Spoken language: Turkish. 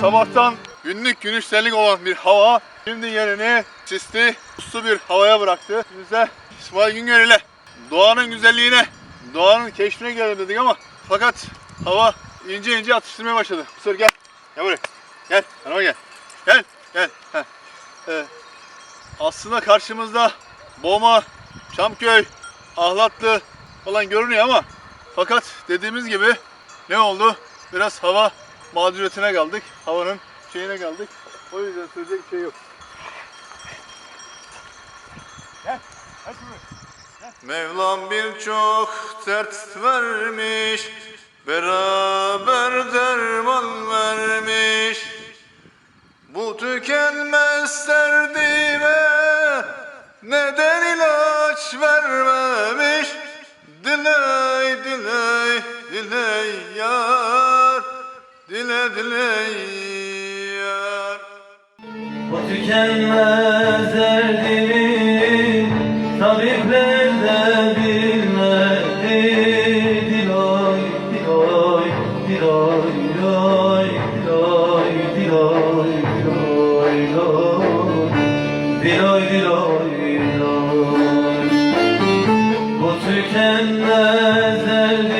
sabahtan günlük günüşsellik olan bir hava şimdi yerini sisli, puslu bir havaya bıraktı. Biz de İsmail Güngör ile doğanın güzelliğine, doğanın keşfine gelelim dedik ama fakat hava ince ince atıştırmaya başladı. Mısır gel. Gel buraya. Gel. Yanıma gel. Gel. Gel. Ee, aslında karşımızda Boma, Çamköy, Ahlatlı falan görünüyor ama fakat dediğimiz gibi ne oldu? Biraz hava mağduriyetine kaldık. Havanın şeyine kaldık. O yüzden söyleyecek bir şey yok. Gel. Gel şuraya. Mevlam birçok dert vermiş, beraber derman vermiş. Bu tükenmez derdime neden ilaç vermemiş? Diley diley diley yar, dile dileyen O tükenmez derdimi tabipler de bilmedi Dil oy, dil oy, dil oy, dil oy, dil oy, dil oy, dil oy, dil oy, dil oy, dil oy, dil oy Bu tükenmez derdimi